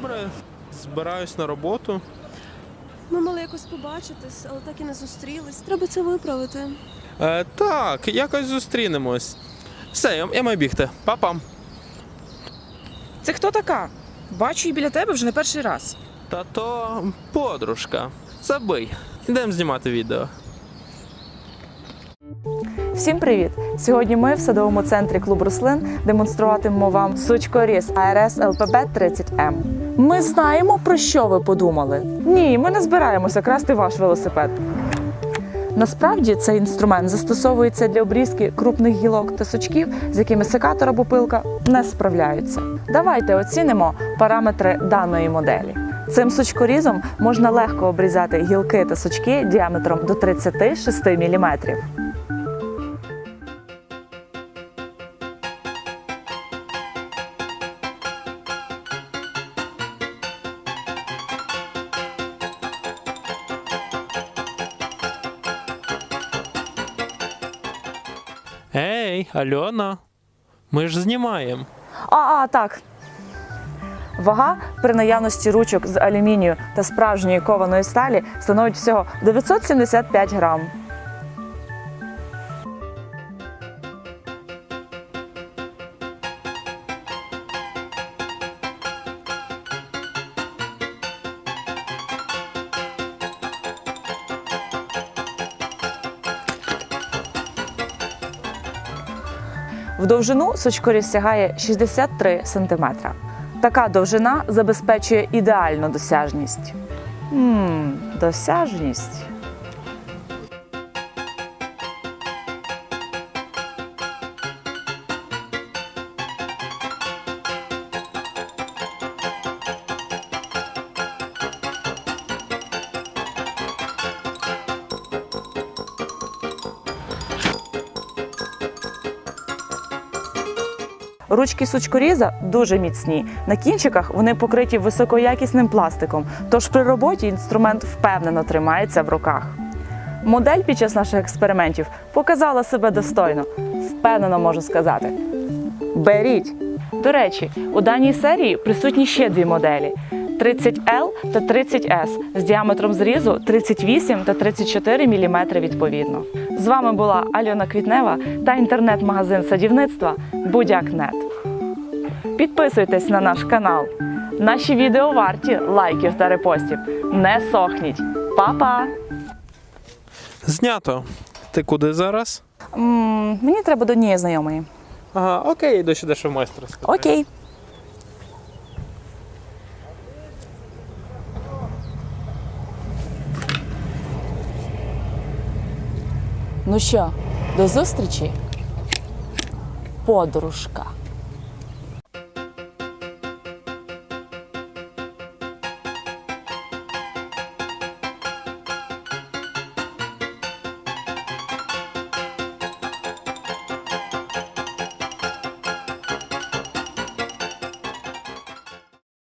добре. Збираюсь на роботу. Ми мали якось побачитись, але так і не зустрілись. Треба це виправити. Е, так, якось зустрінемось. Все, я, я маю бігти. Па-пам. Це хто така? Бачу її біля тебе вже не перший раз. Та то подружка. Забий. Ідемо знімати відео. Всім привіт! Сьогодні ми в садовому центрі клуб рослин демонструватимемо вам сучкоріз АРС ЛПБ 30М. Ми знаємо, про що ви подумали. Ні, ми не збираємося красти ваш велосипед. Насправді цей інструмент застосовується для обрізки крупних гілок та сучків, з якими секатор або пилка не справляються. Давайте оцінимо параметри даної моделі. Цим сучкорізом можна легко обрізати гілки та сучки діаметром до 36 мм. Ей, Альона. Ми ж знімаємо. А, а, так. Вага при наявності ручок з алюмінію та справжньої кованої сталі становить всього 975 грам. В довжину сучкоріз сягає 63 см. Така довжина забезпечує ідеальну досяжність. Ммм, досяжність. Ручки сучкоріза дуже міцні. На кінчиках вони покриті високоякісним пластиком, тож при роботі інструмент впевнено тримається в руках. Модель під час наших експериментів показала себе достойно, впевнено можу сказати. Беріть! До речі, у даній серії присутні ще дві моделі: 30L та 30S з діаметром зрізу 38 та 34 мм відповідно. З вами була Альона Квітнева та інтернет-магазин садівництва Будяк.нет. Підписуйтесь на наш канал. Наші відео варті лайків та репостів. Не сохніть. Па-па! Знято. Ти куди зараз? М, мені треба до однієї знайомої. Ага, окей, йду сюди, що майстра спитаю. Окей. Ну що, до зустрічі, подружка.